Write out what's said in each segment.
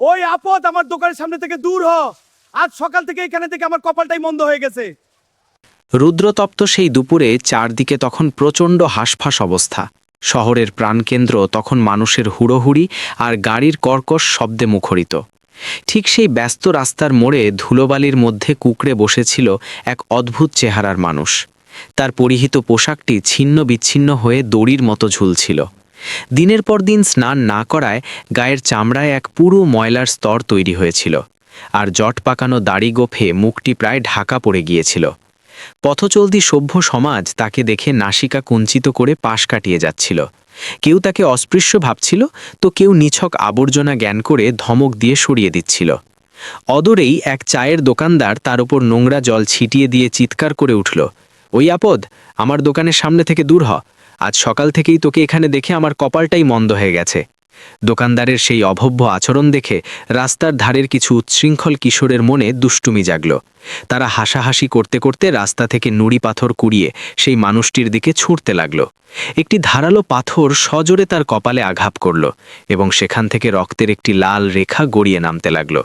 ওই আপদ আমার দোকানের সামনে থেকে দূর হ। আজ সকাল থেকে এখানে থেকে আমার কপালটাই মন্দ হয়ে গেছে। রুদ্রতপ্ত সেই দুপুরে চারদিকে তখন প্রচণ্ড হাঁসফাঁস অবস্থা। শহরের প্রাণকেন্দ্র তখন মানুষের হুড়োহুড়ি আর গাড়ির কর্কশ শব্দে মুখরিত। ঠিক সেই ব্যস্ত রাস্তার মোড়ে ধুলোবালির মধ্যে কুকড়ে বসেছিল এক অদ্ভুত চেহারার মানুষ। তার পরিহিত পোশাকটি ছিন্ন বিচ্ছিন্ন হয়ে দড়ির মতো ঝুলছিল। দিনের পর দিন স্নান না করায় গায়ের চামড়ায় এক পুরো ময়লার স্তর তৈরি হয়েছিল, আর জট পাকানো দাড়ি গোফে মুখটি প্রায় ঢাকা পড়ে গিয়েছিল। পথচলতি সভ্য সমাজ তাকে দেখে নাসিকা কুঞ্চিত করে পাশ কাটিয়ে যাচ্ছিল। কেউ তাকে অস্পৃশ্য ভাবছিল, তো কেউ নিছক আবর্জনা জ্ঞান করে ধমক দিয়ে সরিয়ে দিচ্ছিল। অদরেই এক চায়ের দোকানদার তার উপর নোংরা জল ছিটিয়ে দিয়ে চিৎকার করে উঠল, ওই আপদ, আমার দোকানের সামনে থেকে দূর হ। আজ সকাল থেকেই তোকে এখানে দেখে আমার কপালটাই মন্দ হয়ে গেছে। দোকানদারের সেই অভব্য আচরণ দেখে রাস্তার ধারের কিছু উচ্ছৃঙ্খল কিশোরের মনে দুষ্টুমি জাগল। তারা হাসাহাসি করতে করতে রাস্তা থেকে নুড়ি পাথর কুড়িয়ে সেই মানুষটির দিকে ছুঁড়তে লাগল। একটি ধারালো পাথর সজোরে তার কপালে আঘাত করল এবং সেখান থেকে রক্তের একটি লাল রেখা গড়িয়ে নামতে লাগল।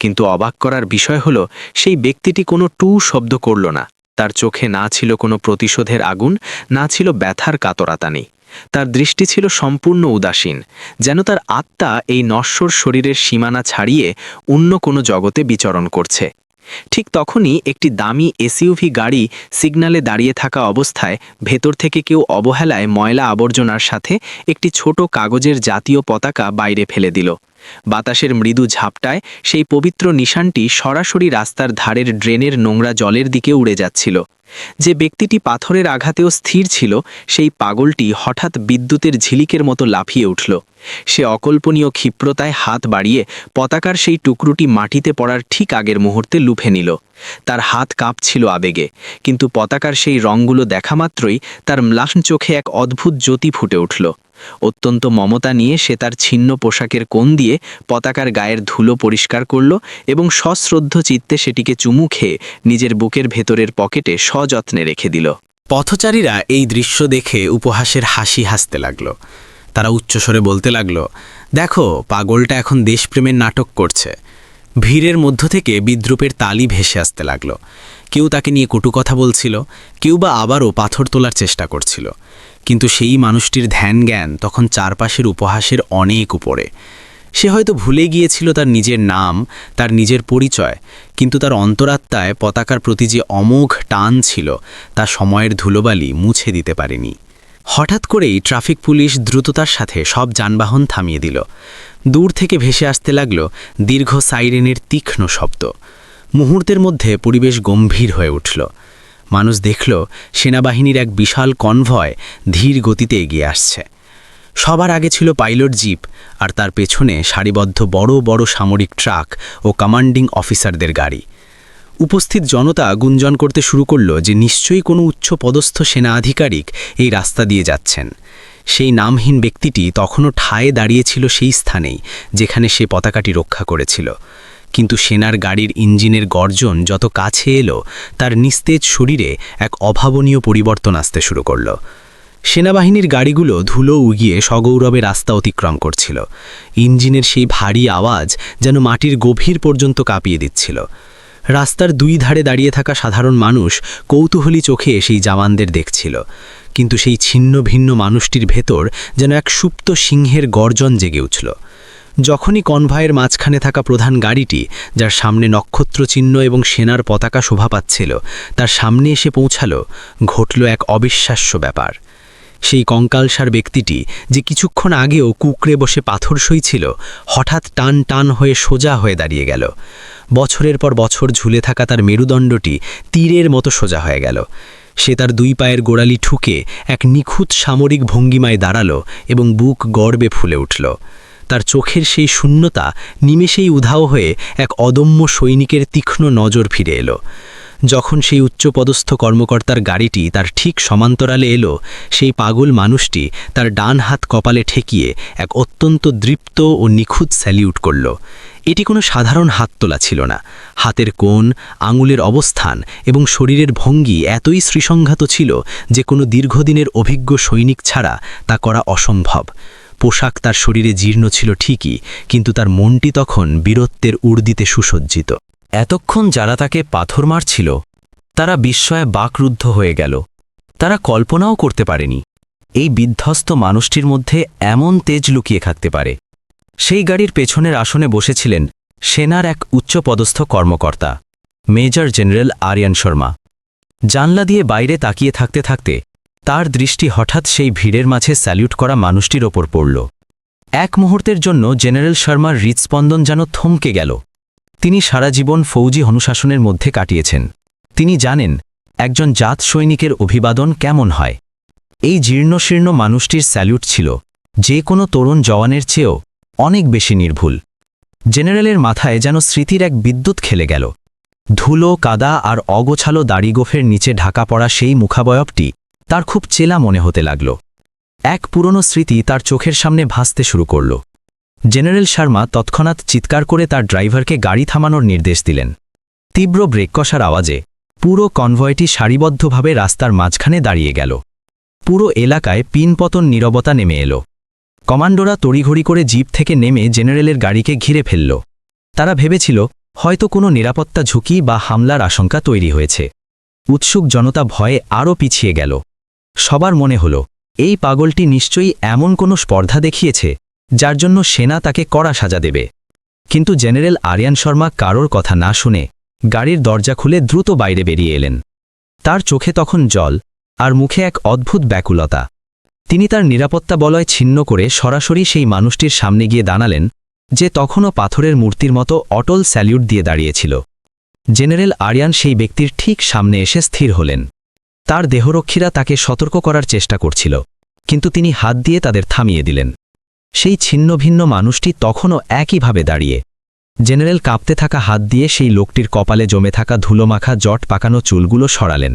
কিন্তু অবাক করার বিষয় হলো, সেই ব্যক্তিটি কোনো টু শব্দ করল না। তার চোখে না ছিল কোনো প্রতিশোধের আগুন, না ছিল ব্যথার কাতরাতানি। তার দৃষ্টি ছিল সম্পূর্ণ উদাসীন, যেন তার আত্মা এই নশ্বর শরীরের সীমানা ছাড়িয়ে অন্য কোনো জগতে বিচরণ করছে। ঠিক তখনই একটি দামি এসইউভি গাড়ি সিগনালে দাঁড়িয়ে থাকা অবস্থায় ভেতর থেকে কেউ অবহেলায় ময়লা আবর্জনার সাথে একটি ছোট কাগজের জাতীয় পতাকা বাইরে ফেলে দিল। বাতাসের মৃদু ঝাপটায় সেই পবিত্র নিশানটি সরাসরি রাস্তার ধারের ড্রেনের নোংরা জলের দিকে উড়ে যাচ্ছিল। যে ব্যক্তিটি পাথরের আঘাতেও স্থির ছিল, সেই পাগলটি হঠাৎ বিদ্যুতের ঝিলিকের মতো লাফিয়ে উঠল। সে অকল্পনীয় ক্ষিপ্রতায় হাত বাড়িয়ে পতাকার সেই টুকরোটি মাটিতে পড়ার ঠিক আগের মুহূর্তে লুফে নিল। তার হাত কাঁপছিল আবেগে, কিন্তু পতাকার সেই রঙগুলো দেখা মাত্রই তার ম্লান চোখে এক অদ্ভুত জ্যোতি ফুটে উঠল। অত্যন্ত মমতা নিয়ে সে তার ছিন্ন পোশাকের কোণ দিয়ে পতাকার গায়ের ধুলো পরিষ্কার করল এবং সশ্রদ্ধ চিত্তে সেটিকে চুমু খেয়ে নিজের বুকের ভেতরের পকেটে সযত্নে রেখে দিল। পথচারীরা এই দৃশ্য দেখে উপহাসের হাসি হাসতে লাগল। তারা উচ্চস্বরে বলতে লাগল, দেখো, পাগলটা এখন দেশপ্রেমের নাটক করছে। ভিড়ের মধ্য থেকে বিদ্রুপের তালি ভেসে আসতে লাগল। কেউ তাকে নিয়ে কটু কথা বলছিল, কেউ বা আবারও পাথর তোলার চেষ্টা করছিল। কিন্তু সেই মানুষটির ধ্যান জ্ঞান তখন চারপাশের উপহাসের অনেক উপরে। সে হয়তো ভুলে গিয়েছিল তার নিজের নাম, তার নিজের পরিচয়, কিন্তু তার অন্তরাত্মায় পতাকার প্রতি যে অমোঘ টান ছিল, তা সময়ের ধুলোবালি মুছে দিতে পারেনি। হঠাৎ করেই ট্রাফিক পুলিশ দ্রুততার সাথে সব যানবাহন থামিয়ে দিল। দূর থেকে ভেসে আসতে লাগল দীর্ঘ সাইরেনের তীক্ষ্ণ শব্দ। মুহূর্তের মধ্যে পরিবেশ গম্ভীর হয়ে উঠল। মানুষ দেখল সেনাবাহিনীর এক বিশাল কনভয় ধীর গতিতে এগিয়ে আসছে। সবার আগে ছিল পাইলট জিপ আর তার পেছনে সারিবদ্ধ বড় বড় সামরিক ট্রাক ও কমান্ডিং অফিসারদের গাড়ি। উপস্থিত জনতা গুঞ্জন করতে শুরু করল যে নিশ্চয়ই কোনো উচ্চ পদস্থ সেনা আধিকারিক এই রাস্তা দিয়ে যাচ্ছেন। সেই নামহীন ব্যক্তিটি তখনও ঠায়ে দাঁড়িয়েছিল সেই স্থানেই, যেখানে সে পতাকাটি রক্ষা করেছিল। কিন্তু সেনার গাড়ির ইঞ্জিনের গর্জন যত কাছে এলো, তার নিস্তেজ শরীরে এক অভাবনীয় পরিবর্তন আসতে শুরু করল। সেনাবাহিনীর গাড়িগুলো ধুলো উগিয়ে সগৌরবে রাস্তা অতিক্রম করছিল। ইঞ্জিনের সেই ভারী আওয়াজ যেন মাটির গভীর পর্যন্ত কাঁপিয়ে দিচ্ছিল। রাস্তার দুই ধারে দাঁড়িয়ে থাকা সাধারণ মানুষ কৌতূহলী চোখে সেই জাওয়ানদের দেখছিল। কিন্তু সেই ছিন্ন ভিন্ন মানুষটির ভেতর যেন এক সুপ্ত সিংহের গর্জন জেগে উঠল। যখনই কনভয়ের মাঝখানে থাকা প্রধান গাড়িটি, যার সামনে নক্ষত্র চিহ্ন এবং সেনার পতাকা শোভা পাচ্ছিল, তার সামনে এসে পৌঁছালো, ঘটল এক অবিশ্বাস্য ব্যাপার। সেই কঙ্কালসার ব্যক্তিটি, যে কিছুক্ষণ আগেও কুকড়ে বসে পাথর সইছিল, হঠাৎ টান টান হয়ে সোজা হয়ে দাঁড়িয়ে গেল। বছরের পর বছর ঝুলে থাকা তার মেরুদণ্ডটি তীরের মতো সোজা হয়ে গেল। সে তার দুই পায়ের গোড়ালি ঠুকে এক নিখুঁত সামরিক ভঙ্গিমায় দাঁড়াল এবং বুক গর্বে ফুলে উঠল। তার চোখের সেই শূন্যতা নিমেষেই উধাও হয়ে এক অদম্য সৈনিকের তীক্ষ্ণ নজর ফিরে এলো। যখন সেই উচ্চপদস্থ কর্মকর্তার গাড়িটি তার ঠিক সমান্তরালে এলো, সেই পাগল মানুষটি তার ডান হাত কপালে ঠেকিয়ে এক অত্যন্ত দৃপ্ত ও নিখুঁত স্যালিউট করল। এটি কোনো সাধারণ হাত তোলা ছিল না। হাতের কোণ, আঙুলের অবস্থান এবং শরীরের ভঙ্গি এতই শ্রীসংঘাত ছিল যে কোনো দীর্ঘদিনের অভিজ্ঞ সৈনিক ছাড়া তা করা অসম্ভব। পোশাক তার শরীরে জীর্ণ ছিল ঠিকই, কিন্তু তার মনটি তখন বীরত্বের উর্দিতে সুসজ্জিত। এতক্ষণ যারা তাকে পাথর মারছিল, তারা বিস্ময়ে বাকরুদ্ধ হয়ে গেল। তারা কল্পনাও করতে পারেনি, এই বিধ্বস্ত মানুষটির মধ্যে এমন তেজ লুকিয়ে থাকতে পারে। সেই গাড়ির পেছনের আসনে বসেছিলেন সেনার এক উচ্চপদস্থ কর্মকর্তা, মেজর জেনারেল আরিয়ান শর্মা। জানলা দিয়ে বাইরে তাকিয়ে থাকতে থাকতে তার দৃষ্টি হঠাৎ সেই ভিড়ের মাঝে স্যালিউট করা মানুষটির ওপর পড়ল। এক মুহূর্তের জন্য জেনারেল শর্মার হৃৎস্পন্দন যেন থমকে গেল। তিনি সারা জীবন ফৌজি অনুশাসনের মধ্যে কাটিয়েছেন। তিনি জানেন, একজন জাত সৈনিকের অভিবাদন কেমন হয়। এই জীর্ণশীর্ণ মানুষটির স্যালিউট ছিল, যে কোনো তরুণ জওয়ানের চেয়েও অনেক বেশি নির্ভুল। জেনারেলের মাথায় যেন স্মৃতির এক বিদ্যুৎ খেলে গেল। ধুলো, কাদা আর অগোছালো দাড়িগোফের নিচে ঢাকা পড়া সেই মুখাবয়বটি তার খুব চেলা মনে হতে লাগল। এক পুরনো স্মৃতি তার চোখের সামনে ভাসতে শুরু করল। জেনারেল শর্মা তৎক্ষণাৎ চিৎকার করে তার ড্রাইভারকে গাড়ি থামানোর নির্দেশ দিলেন। তীব্র ব্রেক কষার আওয়াজে পুরো কনভয়টি সারিবদ্ধভাবে রাস্তার মাঝখানে দাঁড়িয়ে গেল। পুরো এলাকায় পিনপতন নীরবতা নেমে এলো। কমান্ডোরা তড়িঘড়ি করে জিপ থেকে নেমে জেনারেলের গাড়িকে ঘিরে ফেলল। তারা ভেবেছিল, হয়তো কোনো নিরাপত্তা ঝুঁকি বা হামলার আশঙ্কা তৈরি হয়েছে। উৎসুক জনতা ভয়ে আরও পিছিয়ে গেল। সবার মনে হল, এই পাগলটি নিশ্চয়ই এমন কোনো স্পর্ধা দেখিয়েছে, যার জন্য সেনা তাকে কড়া সাজা দেবে। কিন্তু জেনারেল আরিয়ান শর্মা কারোর কথা না শুনে গাড়ির দরজা খুলে দ্রুত বাইরে বেরিয়ে এলেন। তার চোখে তখন জল আর মুখে এক অদ্ভুত ব্যাকুলতা। তিনি তার নিরাপত্তা বলয় ছিন্ন করে সরাসরি সেই মানুষটির সামনে গিয়ে দাঁড়ালেন, যে তখনও পাথরের মূর্তির মতো অটল স্যালিউট দিয়ে দাঁড়িয়েছিল। জেনারেল আরিয়ান সেই ব্যক্তির ঠিক সামনে এসে স্থির হলেন। তার দেহরক্ষীরা তাকে সতর্ক করার চেষ্টা করছিল, কিন্তু তিনি হাত দিয়ে তাদের থামিয়ে দিলেন। সেই ছিন্ন ভিন্ন মানুষটি তখনও একইভাবে দাঁড়িয়ে। জেনারেল কাঁপতে থাকা হাত দিয়ে সেই লোকটির কপালে জমে থাকা ধুলোমাখা জট পাকানো চুলগুলো সরালেন।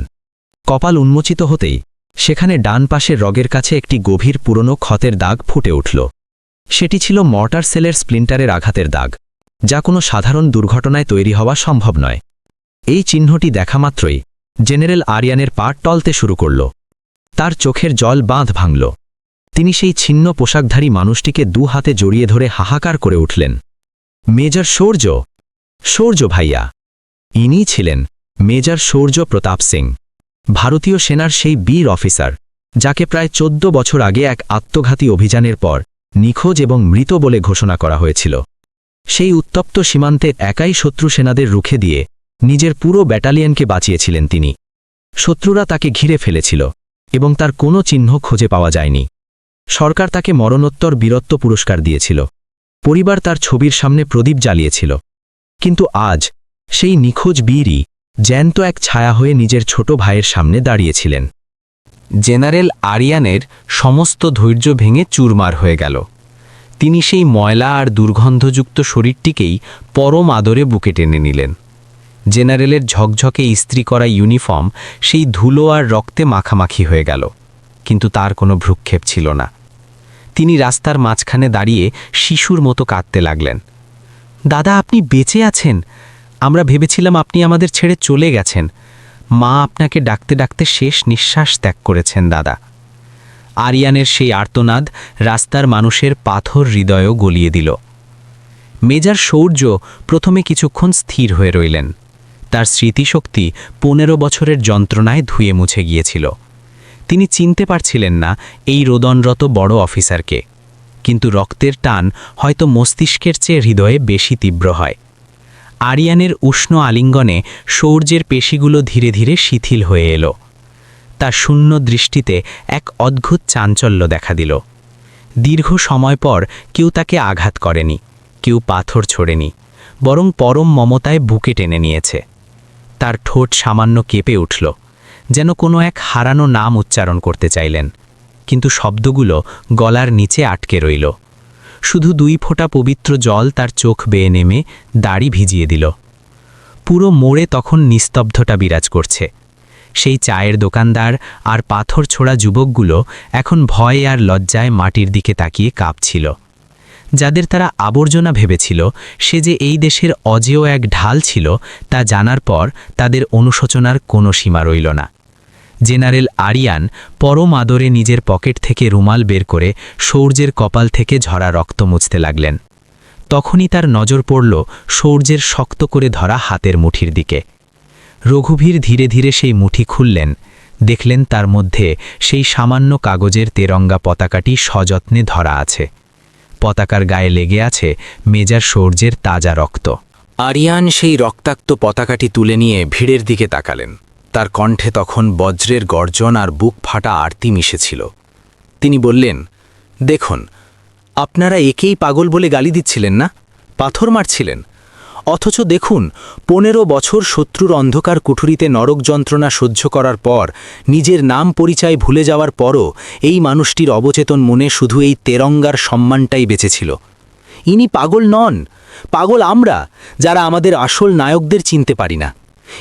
কপাল উন্মোচিত হতেই সেখানে ডান পাশের রগের কাছে একটি গভীর পুরনো ক্ষতের দাগ ফুটে উঠল। সেটি ছিল মর্টার সেলের স্প্লিন্টারের আঘাতের দাগ, যা কোনো সাধারণ দুর্ঘটনায় তৈরি হওয়া সম্ভব নয়। এই চিহ্নটি দেখা মাত্রই জেনারেল আরিয়ানের পা টলতে শুরু করল। তার চোখের জল বাঁধ ভাঙল। তিনি সেই ছিন্ন পোশাকধারী মানুষটিকে দু হাতে জড়িয়ে ধরে হাহাকার করে উঠলেন। মেজর সৌর্য? সৌর্য ভাইয়া। ইনি ছিলেন মেজর সৌর্য প্রতাপ সিং, ভারতীয় সেনার সেই বীর অফিসার, যাকে প্রায় চোদ্দ বছর আগে এক আত্মঘাতী অভিযানের পর নিখোঁজ এবং মৃত বলে ঘোষণা করা হয়েছিল। সেই উত্তপ্ত সীমান্তে একাই শত্রু সেনাদের রুখে দিয়ে নিজের পুরো ব্যাটালিয়নকে বাঁচিয়েছিলেন তিনি। শত্রুরা তাকে ঘিরে ফেলেছিল, এবং তার কোনো চিহ্ন খুঁজে পাওয়া যায়নি। সরকার তাকে মরণোত্তর বীরত্ব পুরস্কার দিয়েছিল। পরিবার তার ছবির সামনে প্রদীপ জ্বালিয়েছিল। কিন্তু আজ, সেই নিখোঁজ বীরই জ্যান্ত এক ছায়া হয়ে নিজের ছোট ভাইয়ের সামনে দাঁড়িয়েছিলেন। জেনারেল আরিয়ানের সমস্ত ধৈর্য ভেঙে চুরমার হয়ে গেল। তিনি সেই ময়লা আর দুর্গন্ধযুক্ত শরীরটিকেই পরম আদরে বুকে টেনে নিলেন। জেনারেলের ঝকঝকে ইস্ত্রি করা ইউনিফর্ম সেই ধুলো আর রক্তে মাখামাখি হয়ে গেল, কিন্তু তার কোনো ভ্রুক্ষেপ ছিল না। তিনি রাস্তার মাঝখানে দাঁড়িয়ে শিশুর মতো কাঁদতে লাগলেন। দাদা, আপনি বেঁচে আছেন? আমরা ভেবেছিলাম আপনি আমাদের ছেড়ে চলে গেছেন। মা আপনাকে ডাকতে ডাকতে শেষ নিঃশ্বাস ত্যাগ করেছেন, দাদা। আরিয়ানের সেই আর্তনাদ রাস্তার মানুষের পাথর হৃদয়ও গলিয়ে দিল। মেজার শৌর্য প্রথমে কিছুক্ষণ স্থির হয়ে রইলেন। তার স্মৃতিশক্তি পনেরো বছরের যন্ত্রণায় ধুয়ে মুছে গিয়েছিল। তিনি চিনতে পারছিলেন না এই রোদনরত বড় অফিসারকে। কিন্তু রক্তের টান হয়তো মস্তিষ্কের চেয়ে হৃদয়ে বেশি তীব্র হয়। আরিয়ানের উষ্ণ আলিঙ্গনে সৌর্যের পেশিগুলো ধীরে ধীরে শিথিল হয়ে এলো। তার শূন্য দৃষ্টিতে এক অদ্ভুত চাঞ্চল্য দেখা দিল। দীর্ঘ সময় পর কেউ তাকে আঘাত করেনি, কেউ পাথর ছোড়েনি, বরং পরম মমতায় বুকে টেনে নিয়েছে। তার ঠোঁট সামান্য কেঁপে উঠল, যেন কোনো এক হারানো নাম উচ্চারণ করতে চাইলেন, কিন্তু শব্দগুলো গলার নিচে আটকে রইল। শুধু দুই ফোঁটা পবিত্র জল তার চোখ বেয়ে নেমে দাড়ি ভিজিয়ে দিল। পুরো মোড়ে তখন নিস্তব্ধতা বিরাজ করছে। সেই চায়ের দোকানদার আর পাথর ছোড়া যুবকগুলো এখন ভয়ে আর লজ্জায় মাটির দিকে তাকিয়ে কাঁপছিল। যাদের তারা আবর্জনা ভেবেছিল, সে যে এই দেশের অজেয় এক ঢাল ছিল তা জানার পর তাদের অনুশোচনার কোনো সীমা রইল না। জেনারেল আরিয়ান পরম আদরে নিজের পকেট থেকে রুমাল বের করে সৌর্যের কপাল থেকে ঝরা রক্ত মুছতে লাগলেন। তখনই তার নজর পড়ল সৌর্যের শক্ত করে ধরা হাতের মুঠির দিকে। রঘুভীর ধীরে ধীরে সেই মুঠি খুললেন, দেখলেন তার মধ্যে সেই সামান্য কাগজের তেরঙ্গা পতাকাটি সযত্নে ধরা আছে। পতাকার গায়ে লেগে আছে মেজার সৌর্যের তাজা রক্ত। আরিয়ান সেই রক্তাক্ত পতাকাটি তুলে নিয়ে ভিড়ের দিকে তাকালেন। তার কণ্ঠে তখন বজ্রের গর্জন আর বুক ফাটা আরতি মিশেছিল। তিনি বললেন, দেখুন, আপনারা একেই পাগল বলে গালি দিচ্ছিলেন না? পাথর মারছিলেন? অথচ দেখুন, পনেরো বছর শত্রুর অন্ধকার কুঠুরিতে নরক যন্ত্রণা সহ্য করার পর, নিজের নাম পরিচয় ভুলে যাওয়ার পরও এই মানুষটির অবচেতন মনে শুধু এই তেরঙ্গার সম্মানটাই বেঁচেছিল। ইনি পাগল নন, পাগল আমরা, যারা আমাদের আসল নায়কদের চিনতে পারি না।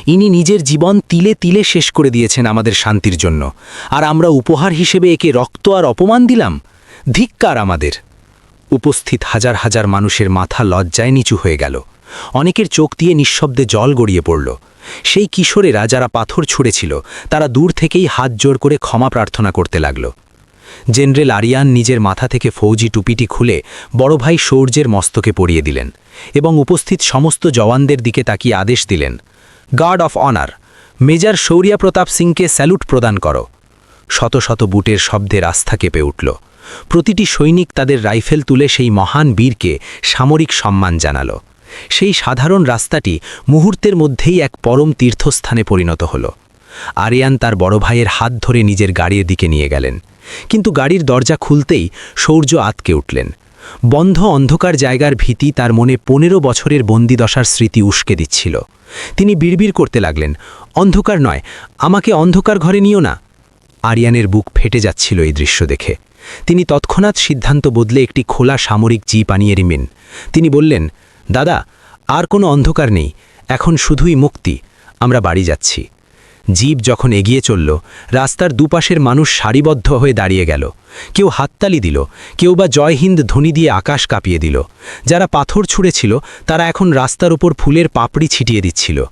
ইনি নিজের জীবন তিলে তিলে শেষ করে দিয়েছেন আমাদের শান্তির জন্য। আর আমরা উপহার হিসেবে একে রক্ত আর অপমান দিলাম? ধিক্কার আমাদের। উপস্থিত হাজার হাজার মানুষের মাথা লজ্জায় নিচু হয়ে গেল। অনেকের চোখ দিয়ে নিঃশব্দে জল গড়িয়ে পড়ল। সেই কিশোরেরা যারা পাথর ছুঁড়েছিল, তারা দূর থেকেই হাত জোর করে ক্ষমা প্রার্থনা করতে লাগল। জেনারেল আরিয়ান নিজের মাথা থেকে ফৌজি টুপিটি খুলে বড় ভাই সৌর্যের মস্তকে পরিয়ে দিলেন এবং উপস্থিত সমস্ত জওয়ানদের দিকে তাকিয়ে আদেশ দিলেন, guard of honour, major Shaurya Pratap সিংকে স্যালুট প্রদান করো। শত শত বুটের শব্দে রাস্তা কেঁপে উঠল। প্রতিটি সৈনিক তাদের রাইফেল তুলে সেই মহান বীরকে সামরিক সম্মান জানাল। সেই সাধারণ রাস্তাটি মুহূর্তের মধ্যেই এক পরম তীর্থস্থানে পরিণত হল। আরিয়ান তার বড় ভাইয়ের হাত ধরে নিজের গাড়ির দিকে নিয়ে গেলেন। কিন্তু গাড়ির দরজা খুলতেই সৌর্য আতকে উঠলেন। বন্ধ অন্ধকার জায়গার ভীতি তার মনে পনেরো বছরের বন্দিদশার স্মৃতি উস্কে দিচ্ছিল। তিনি বিড়বিড় করতে লাগলেন, অন্ধকার নয়, আমাকে অন্ধকার ঘরে নিও না। আরিয়ানের বুক ফেটে যাচ্ছিল এই দৃশ্য দেখে। তিনি তৎক্ষণাৎ সিদ্ধান্ত বদলে একটি খোলা সামরিক জিপ আনিয়ে রিমেন তিনি বললেন দাদা, আর কোনো অন্ধকার নেই, এখন শুধুই মুক্তি, আমরা বাড়ি যাচ্ছি। জীব যখন এগিয়ে চলল, রাস্তার দুপাশের মানুষ সারিবদ্ধ হয়ে দাঁড়িয়ে গেল। কেউ হাততালি দিল, কেউ বা জয় হিন্দ ধ্বনি দিয়ে আকাশ কাঁপিয়ে দিল। যারা পাথর ছুঁড়েছিল, তারা এখন রাস্তার উপর ফুলের পাপড়ি ছিটিয়ে দিচ্ছিল।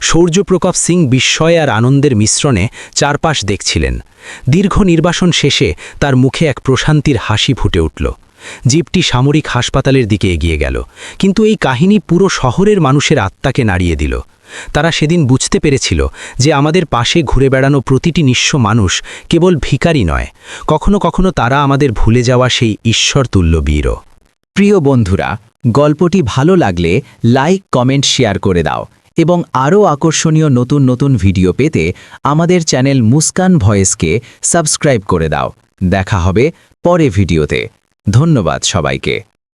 সূর্যপ্রকপ সিং বিস্ময় আর আনন্দের মিশ্রণে চারপাশ দেখছিলেন। দীর্ঘ নির্বাসন শেষে তার মুখে এক প্রশান্তির হাসি ফুটে উঠল। জিপটি সামরিক হাসপাতালের দিকে এগিয়ে গেল। কিন্তু এই কাহিনী পুরো শহরের মানুষের আত্মাকে নাড়িয়ে দিল। তারা সেদিন বুঝতে পেরেছিল যে আমাদের পাশে ঘুরে বেড়ানো প্রতিটি নিঃস্ব মানুষ কেবল ভিকারি নয়, কখনো কখনো তারা আমাদের ভুলে যাওয়া সেই ঈশ্বর তুল্য বীরও প্রিয় বন্ধুরা, গল্পটি ভালো লাগলে লাইক, কমেন্ট, শেয়ার করে দাও এবং আরও আকর্ষণীয় নতুন নতুন ভিডিও পেতে আমাদের চ্যানেল মুস্কান ভয়েসকে সাবস্ক্রাইব করে দাও। দেখা হবে পরে ভিডিওতে। ধন্যবাদ সবাইকে।